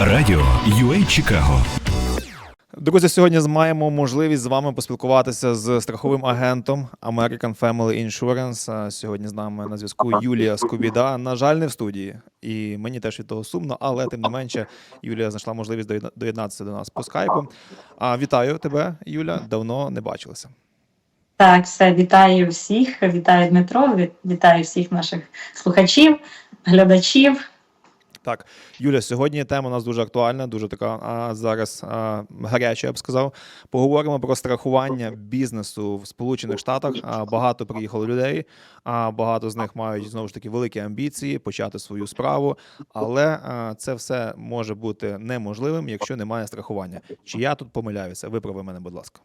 Радіо UA Чикаго. Друзі, сьогодні маємо можливість з вами поспілкуватися з страховим агентом American Family Insurance. Сьогодні з нами на зв'язку Юлія Скубіда. На жаль, не в студії, і мені теж від того сумно, але тим не менше Юлія знайшла можливість доєднатися до нас по скайпу. А вітаю тебе, Юля. Давно не бачилися. Так, все, вітаю всіх, вітаю Дмитро, вітаю всіх наших слухачів, глядачів. Так, Юля, сьогодні тема у нас дуже актуальна, дуже така а, зараз а, гаряча, я б сказав. Поговоримо про страхування бізнесу в Сполучених Штатах. А, багато приїхало людей, а багато з них мають знову ж таки великі амбіції почати свою справу, але а, це все може бути неможливим, якщо немає страхування. Чи я тут помиляюся? Виправи мене, будь ласка.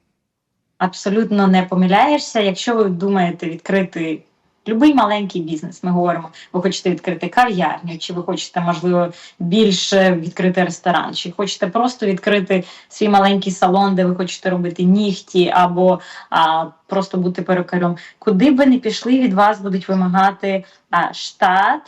Абсолютно не помиляєшся. Якщо ви думаєте відкрити будь-який маленький бізнес, ми говоримо, ви хочете відкрити кав'ярню, чи ви хочете, можливо, більше відкрити ресторан, чи хочете просто відкрити свій маленький салон, де ви хочете робити нігті, або а, просто бути перукарем. Куди би не пішли, від вас будуть вимагати а, штат.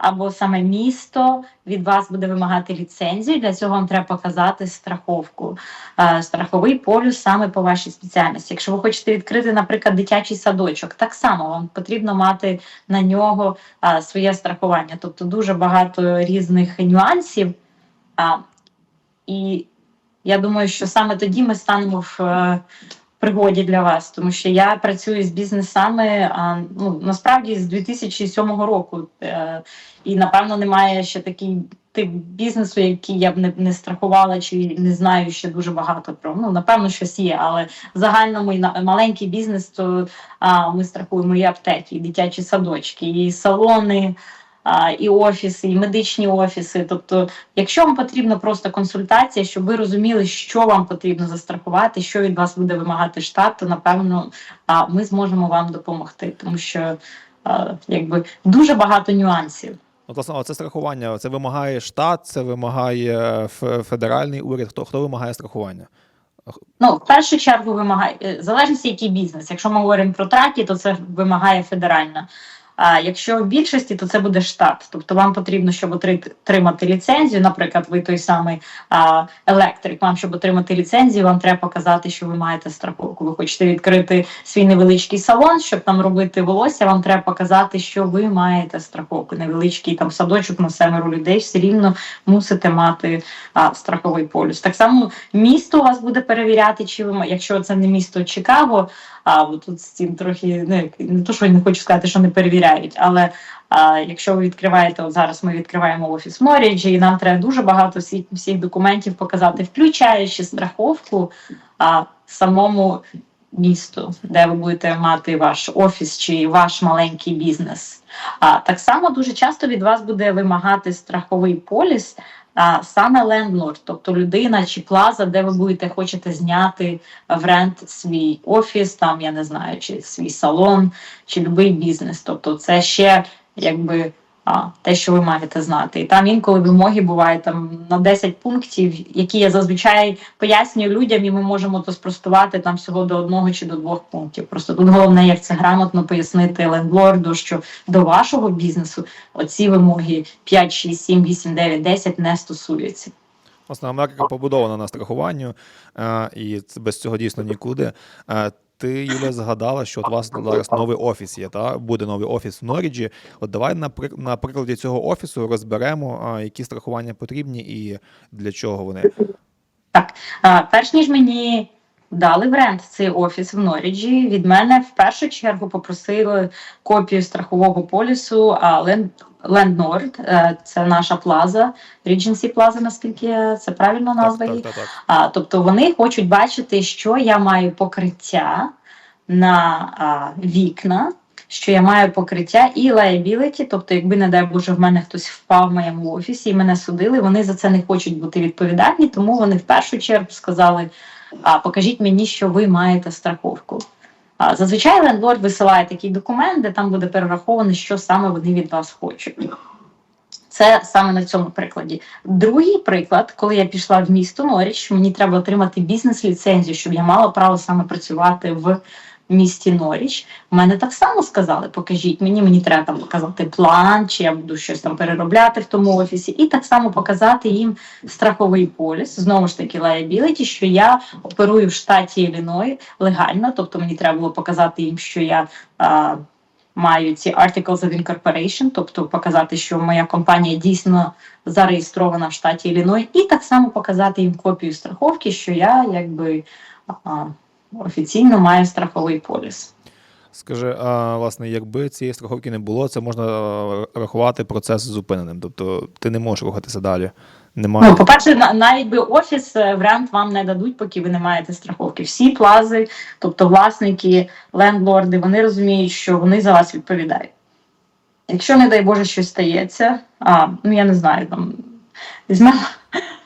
Або саме місто від вас буде вимагати ліцензію. Для цього вам треба показати страховку е, страховий полюс саме по вашій спеціальності. Якщо ви хочете відкрити, наприклад, дитячий садочок, так само вам потрібно мати на нього е, своє страхування. Тобто дуже багато різних нюансів. І я думаю, що саме тоді ми станемо в е, пригоді для вас, тому що я працюю з бізнесами ну, насправді з 2007 року. Е, І напевно немає ще такий тип бізнесу, який я б не, не страхувала, чи не знаю ще дуже багато про. Ну, напевно, щось є, але в загальному на- маленький бізнес, то а, ми страхуємо і аптеки, і дитячі садочки, і салони. І офіси, і медичні офіси. Тобто, якщо вам потрібна просто консультація, щоб ви розуміли, що вам потрібно застрахувати, що від вас буде вимагати штат, то напевно ми зможемо вам допомогти, тому що якби дуже багато нюансів. От, власне, це страхування. Це вимагає штат, це вимагає федеральний уряд. Хто хто вимагає страхування? Ну, в першу чергу вимагає е, залежності, який бізнес. Якщо ми говоримо про траки, то це вимагає федеральна. А якщо в більшості, то це буде штат. Тобто вам потрібно, щоб отримати ліцензію. Наприклад, ви той самий а, електрик. Вам, щоб отримати ліцензію, вам треба показати, що ви маєте страховку. Ви хочете відкрити свій невеличкий салон, щоб там робити волосся. Вам треба показати, що ви маєте страховку. Невеличкий там садочок на семеро людей. Все рівно мусите мати а, страховий полюс. Так само місто вас буде перевіряти, чи ви якщо це не місто Чикаго, а тут з цим трохи ну, як- не то, що не хочу сказати, що не перевіряють, але а, якщо ви відкриваєте, от зараз ми відкриваємо офіс Моріджі, і нам треба дуже багато всіх, всіх документів показати, включаючи страховку а, самому місту, де ви будете мати ваш офіс чи ваш маленький бізнес. А так само дуже часто від вас буде вимагати страховий поліс. А саме лендлорд, тобто людина чи плаза, де ви будете хочете зняти в рент свій офіс, там я не знаю, чи свій салон, чи будь-який бізнес. Тобто, це ще якби а, те, що ви маєте знати. І там інколи вимоги бувають там на 10 пунктів, які я зазвичай пояснюю людям, і ми можемо то спростувати там всього до одного чи до двох пунктів. Просто тут головне, як це грамотно пояснити лендлорду, що до вашого бізнесу оці вимоги 5, 6, 7, 8, 9, 10 не стосуються. Америка побудована на страхуванню, е, і без цього дійсно нікуди. Ти, Юля, згадала, що от у вас зараз новий офіс є, та буде новий офіс в Норіджі. От давай на на прикладі цього офісу розберемо, які страхування потрібні і для чого вони. так. перш ніж мені дали в рент цей офіс в Норіджі, від мене в першу чергу попросили копію страхового полісу а, Ленд- Ленднорд. Е, Це наша плаза, Regency Plaza, наскільки це правильно назва її. так, так, так. А, тобто вони хочуть бачити, що я маю покриття на а, вікна, що я маю покриття і liability, тобто, якби, не дай Боже, в мене хтось впав в моєму офісі і мене судили, вони за це не хочуть бути відповідальні, тому вони в першу чергу сказали: а, покажіть мені, що ви маєте страховку. А, зазвичай лендлорд висилає такий документ, де там буде перераховано, що саме вони від вас хочуть. Це саме на цьому прикладі. Другий приклад, коли я пішла в місто Норіч, мені треба отримати бізнес-ліцензію, щоб я мала право саме працювати в місті Норіч, мене так само сказали: покажіть мені, мені треба там показати план, чи я буду щось там переробляти в тому офісі, і так само показати їм страховий поліс, знову ж таки, liability, що я оперую в штаті Ілліной легально, тобто мені треба було показати їм, що я. А, Маю ці Articles of Incorporation, тобто показати, що моя компанія дійсно зареєстрована в штаті Ілліной, і так само показати їм копію страховки, що я якби офіційно маю страховий поліс. Скажи, а власне, якби цієї страховки не було, це можна рахувати процес зупиненим. Тобто ти не можеш рухатися далі. Немає. Ну, по-перше, навіть би офіс е, варіант вам не дадуть, поки ви не маєте страховки. Всі плази, тобто власники, лендлорди, вони розуміють, що вони за вас відповідають. Якщо, не дай Боже, щось стається, а, ну я не знаю, там візьмемо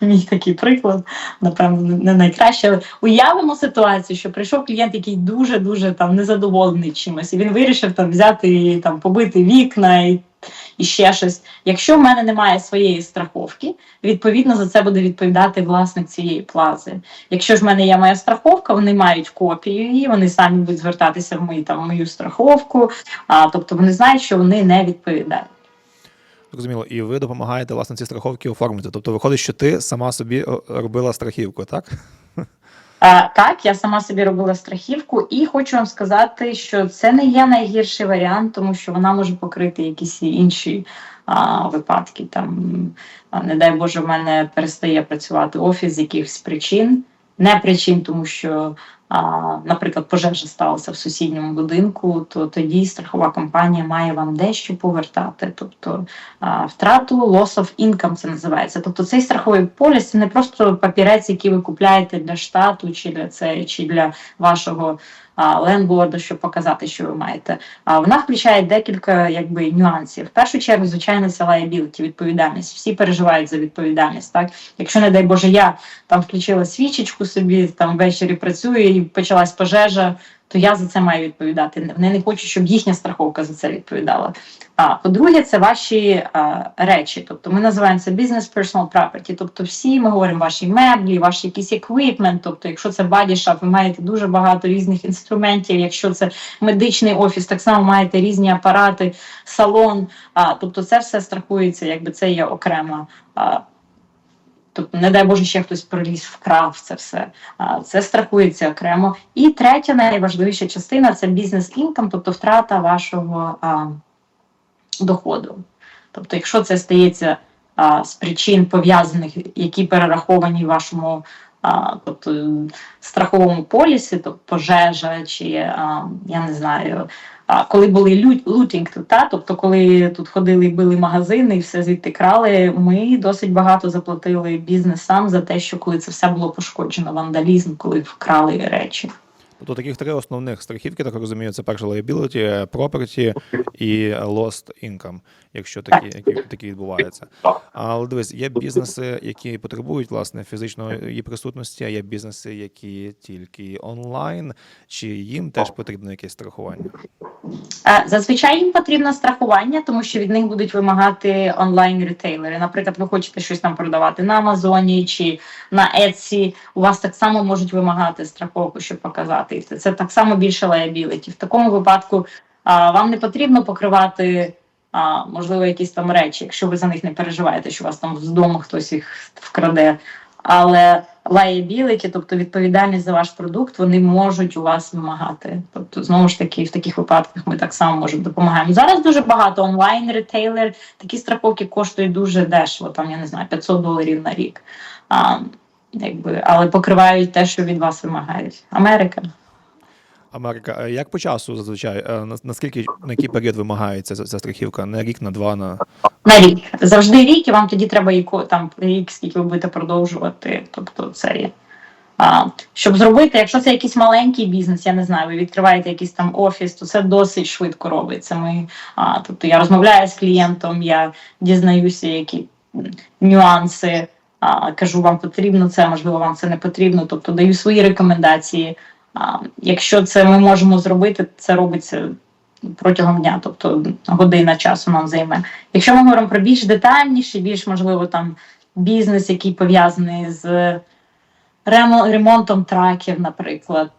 мій такий приклад, напевно, не найкраще. Але уявимо ситуацію, що прийшов клієнт, який дуже-дуже там незадоволений чимось, і він вирішив там взяти там побити вікна і, і ще щось. Якщо в мене немає своєї страховки, відповідно за це буде відповідати власник цієї плази. Якщо ж в мене є моя страховка, вони мають копію її, вони самі будуть звертатися в мою там в мою страховку. А тобто вони знають, що вони не відповідають. Зрозуміло, і ви допомагаєте власне ці страховки оформити. Тобто виходить, що ти сама собі робила страхівку, так? А, так, я сама собі робила страхівку, і хочу вам сказати, що це не є найгірший варіант, тому що вона може покрити якісь інші а, випадки. Там, не дай Боже, в мене перестає працювати офіс з якихось причин. Не причин, тому що, наприклад, пожежа сталася в сусідньому будинку, то тоді страхова компанія має вам дещо повертати. Тобто втрату loss of income це називається. Тобто цей страховий поліс це не просто папірець, який ви купляєте для штату, чи для це, чи для вашого лендлорда, щоб показати, що ви маєте. Вона включає декілька якби нюансів. В першу чергу, звичайно, це liability, відповідальність. Всі переживають за відповідальність. Так, якщо не дай Боже, я там включила свічечку собі, там ввечері працюю і почалась пожежа. То я за це маю відповідати. Вони не хочуть, щоб їхня страховка за це відповідала. А по-друге, це ваші а, речі. Тобто ми називаємо це business personal property. Тобто, всі ми говоримо ваші меблі, ваші якісь equipment. Тобто, якщо це бадішап, ви маєте дуже багато різних інструментів. Якщо це медичний офіс, так само маєте різні апарати, салон. А, тобто, це все страхується, якби це є окрема. Тобто, не дай Боже, ще хтось проліз, вкрав це все. Це страхується окремо. І третя найважливіша частина це бізнес інкам, тобто втрата вашого а, доходу. Тобто, якщо це стається а, з причин пов'язаних, які перераховані вашому а, тобто, страховому полісі, тобто пожежа, чи а, я не знаю. А коли були лю- лутінг та тобто, коли тут ходили і били магазини і все звідти крали, ми досить багато заплатили бізнесам за те, що коли це все було пошкоджено, вандалізм, коли вкрали речі. Тобто таких три основних страхівки, так розумію, це перше liability, property і lost income, якщо такі, які, такі відбуваються. Але дивись, є бізнеси, які потребують власне фізичної присутності, а є бізнеси, які тільки онлайн, чи їм теж потрібно якесь страхування? Е, Зазвичай їм потрібно страхування, тому що від них будуть вимагати онлайн-ретейлери. Наприклад, ви хочете щось там продавати на Амазоні чи на Etsy, у вас так само можуть вимагати страховку, щоб показати. Це, так само більше liability. В такому випадку вам не потрібно покривати. Можливо, якісь там речі, якщо ви за них не переживаєте, що у вас там з дому хтось їх вкраде. Але liability, тобто відповідальність за ваш продукт, вони можуть у вас вимагати. Тобто, знову ж таки, в таких випадках ми так само можемо допомагаємо. Зараз дуже багато онлайн ретейлер, такі страховки коштують дуже дешево, там я не знаю, 500 доларів на рік. А, якби, але покривають те, що від вас вимагають. Америка. Америка, як по часу зазвичай? е, на- Наскільки на який період вимагається ця страхівка? На рік, на два, на На рік. Завжди рік, і вам тоді треба яко, там рік, скільки ви будете продовжувати. Тобто це є. А, щоб зробити, якщо це якийсь маленький бізнес, я не знаю, ви відкриваєте якийсь там офіс, то це досить швидко робиться. Ми, а, тобто я розмовляю з клієнтом, я дізнаюся, які нюанси, кажу, вам потрібно це, можливо, вам це не потрібно. Тобто даю свої рекомендації. Якщо це ми можемо зробити, це робиться протягом дня, тобто година часу нам займе. Якщо ми говоримо про більш детальніше, більш можливо там бізнес, який пов'язаний з ремонтом траків, наприклад,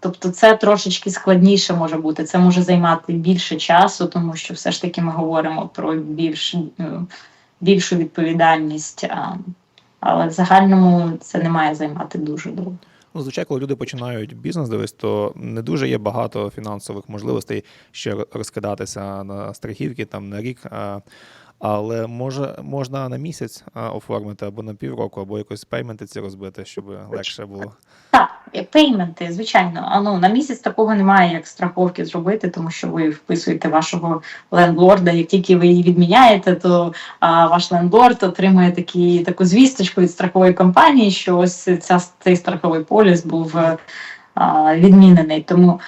тобто, це трошечки складніше може бути. Це може займати більше часу, тому що все ж таки ми говоримо про більш, ну, більшу відповідальність. Але в загальному це не має займати дуже довго. Ну, звичайно, коли люди починають бізнес дивись, то не дуже є багато фінансових можливостей ще розкидатися на страхівки там на рік. Але може можна на місяць оформити або на півроку, або якось пейменти ці розбити, щоб легше було. Так, пейменти, звичайно. А ну на місяць такого немає, як страховки зробити, тому що ви вписуєте вашого лендлорда. Як тільки ви її відміняєте, то а, ваш лендлорд отримує такі, таку звісточку від страхової компанії, що ось ця цей страховий поліс був. Відмінений, тому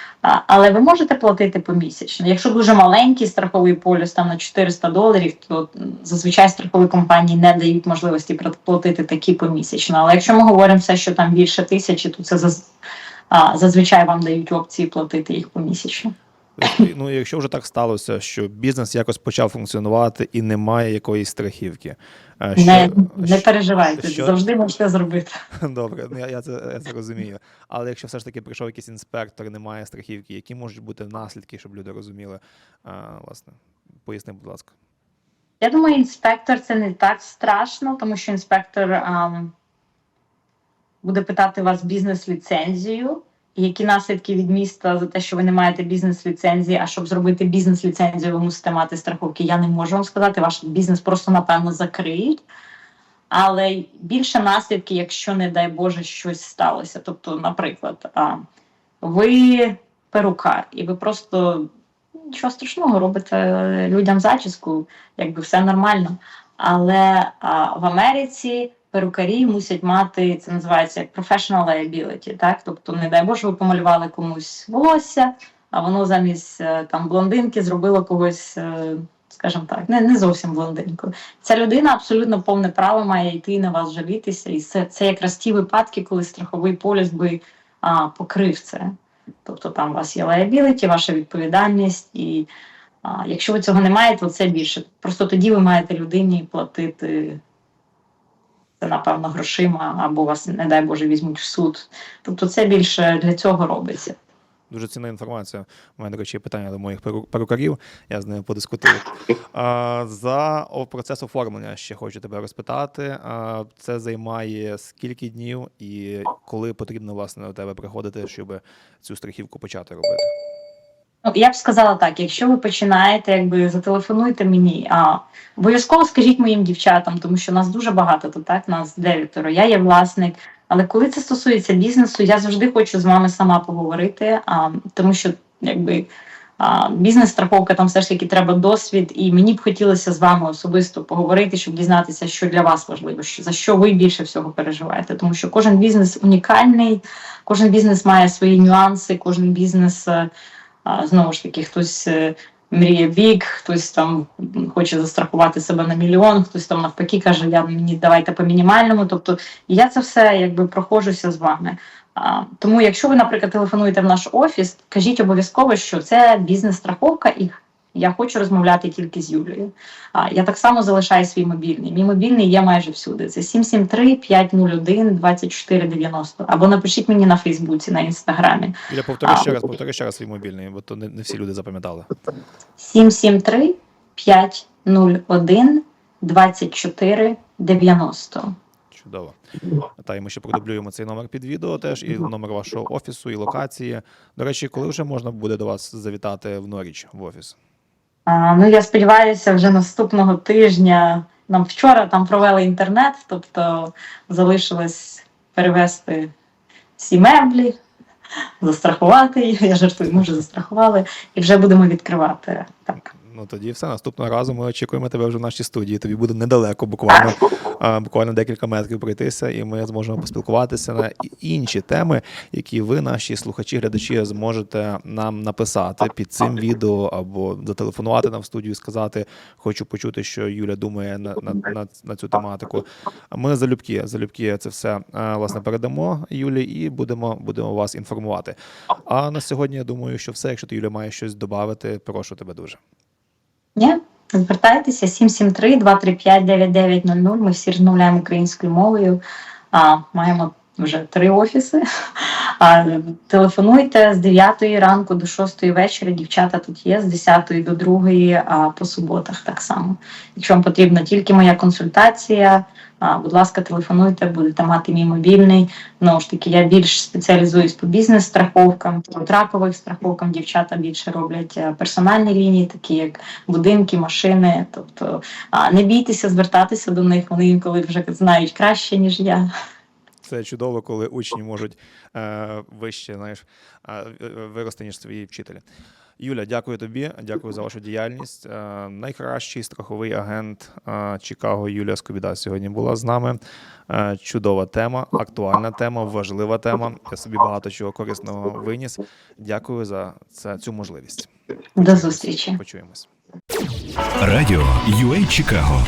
але ви можете платити помісячно. Якщо дуже маленький страховий поліс, там на 400 доларів, то зазвичай страхові компанії не дають можливості платити такі помісячно. Але якщо ми говоримо все, що там більше тисячі, то це заз- зазвичай вам дають опції платити їх помісячно. Ну, якщо вже так сталося, що бізнес якось почав функціонувати і немає якоїсь страхівки. а, не, не що- переживайте, що- завжди можете зробити. Добре, ну я, я, це, я це розумію. Але якщо все ж таки прийшов якийсь інспектор, немає страхівки, які можуть бути наслідки, щоб люди розуміли? А, власне, поясни, будь ласка. Я думаю, інспектор це не так страшно, тому що інспектор ам, буде питати вас бізнес-ліцензію, які наслідки від міста за те, що ви не маєте бізнес-ліцензії. А щоб зробити бізнес-ліцензію, ви мусите мати страховки. Я не можу вам сказати, ваш бізнес просто напевно закриють. Але більше наслідки, якщо, не дай Боже, щось сталося. Тобто, наприклад, ви перукар, і ви просто нічого страшного робите людям зачіску, якби все нормально. Але в Америці перукарі мусять мати це називається як professional liability, так? Тобто, не дай Боже, ви помалювали комусь волосся, а воно замість е, там блондинки зробило когось, е, скажімо так, не, не зовсім блондинку. Ця людина абсолютно повне право має йти на вас жалітися. І це, це якраз ті випадки, коли страховий поліс би а, покрив це. Тобто там у вас є liability, ваша відповідальність, і якщо ви цього не маєте, то це більше. Просто тоді ви маєте людині платити напевно, грошима, або вас, не дай Боже, візьмуть в суд. Тобто це більше для цього робиться. Дуже цінна інформація. У мене, до речі, питання до моїх перу- перукарів. Я з ними подискутую. За процес оформлення ще хочу тебе розпитати. Це займає скільки днів і коли потрібно власне до тебе приходити, щоб цю страхівку почати робити? Ну, я б сказала так: якщо ви починаєте, якби зателефонуйте мені, а обов'язково скажіть моїм дівчатам, тому що нас дуже багато тут, так нас дев'ятеро. Я є власник. Але коли це стосується бізнесу, я завжди хочу з вами сама поговорити, а, тому що якби бізнес-страховка там все ж таки треба досвід, і мені б хотілося з вами особисто поговорити, щоб дізнатися, що для вас важливо, що за що ви більше всього переживаєте. Тому що кожен бізнес унікальний, кожен бізнес має свої нюанси, кожен бізнес. Знову ж таки, хтось е, мріє бік, хтось там хоче застрахувати себе на мільйон, хтось там навпаки каже, я мені давайте по мінімальному. Тобто я це все якби проходжуся з вами. А, Тому, якщо ви, наприклад, телефонуєте в наш офіс, кажіть обов'язково, що це бізнес-страховка, і я хочу розмовляти тільки з Юлією. А я так само залишаю свій мобільний. Мій мобільний є майже всюди. Це 773 501 2490. Або напишіть мені на Фейсбуці, на інстаграмі. Юля, повтори А. ще раз, повтори ще раз свій мобільний, бо то не, не всі люди запам'ятали. 773 501 24 90. Чудово. Та і ми ще продублюємо цей номер під відео теж, і номер вашого офісу, і локації. До речі, коли вже можна буде до вас завітати в Норіч в офіс? Ну, я сподіваюся, вже наступного тижня. Нам вчора там провели інтернет, тобто залишилось перевести всі меблі, застрахувати. Я жартую, ми вже застрахували, і вже будемо відкривати. Так. Ну тоді все. Наступного разу ми очікуємо тебе вже в нашій студії. Тобі буде недалеко, буквально буквально декілька метрів пройтися, і ми зможемо поспілкуватися на інші теми, які ви, наші слухачі, глядачі, зможете нам написати під цим відео або зателефонувати нам в студію, і сказати, хочу почути, що Юля думає на, на, на, на цю тематику. Ми залюбки, залюбки це все власне передамо Юлі і будемо, будемо вас інформувати. А на сьогодні я думаю, що все. Якщо ти Юля маєш щось додати, прошу тебе дуже. Ні? Звертайтеся 773-235-9900. Ми всі розмовляємо українською мовою. А, маємо вже три офіси. Телефонуйте з 9 ранку до 6 вечора. Дівчата тут є з 10 до 2 а по суботах так само. Якщо вам потрібна тільки моя консультація, будь ласка, телефонуйте, будете мати мій мобільний. Знову ж таки, я більш спеціалізуюсь по бізнес-страховкам, по тракових страховкам. Дівчата більше роблять е, персональні лінії, такі як будинки, машини. Тобто не бійтеся звертатися до них. Вони інколи вже знають краще ніж я. Це чудово, коли учні можуть е, вище знаєш, вирости, ніж свої вчителі. Юля, дякую тобі, дякую за вашу діяльність. Е, найкращий страховий агент е, Чикаго Юлія Скобіда сьогодні була з нами. Е, чудова тема, актуальна тема, важлива тема. Я собі багато чого корисного виніс. Дякую за це, цю можливість. До зустрічі. Почуємось. Радіо UA Чикаго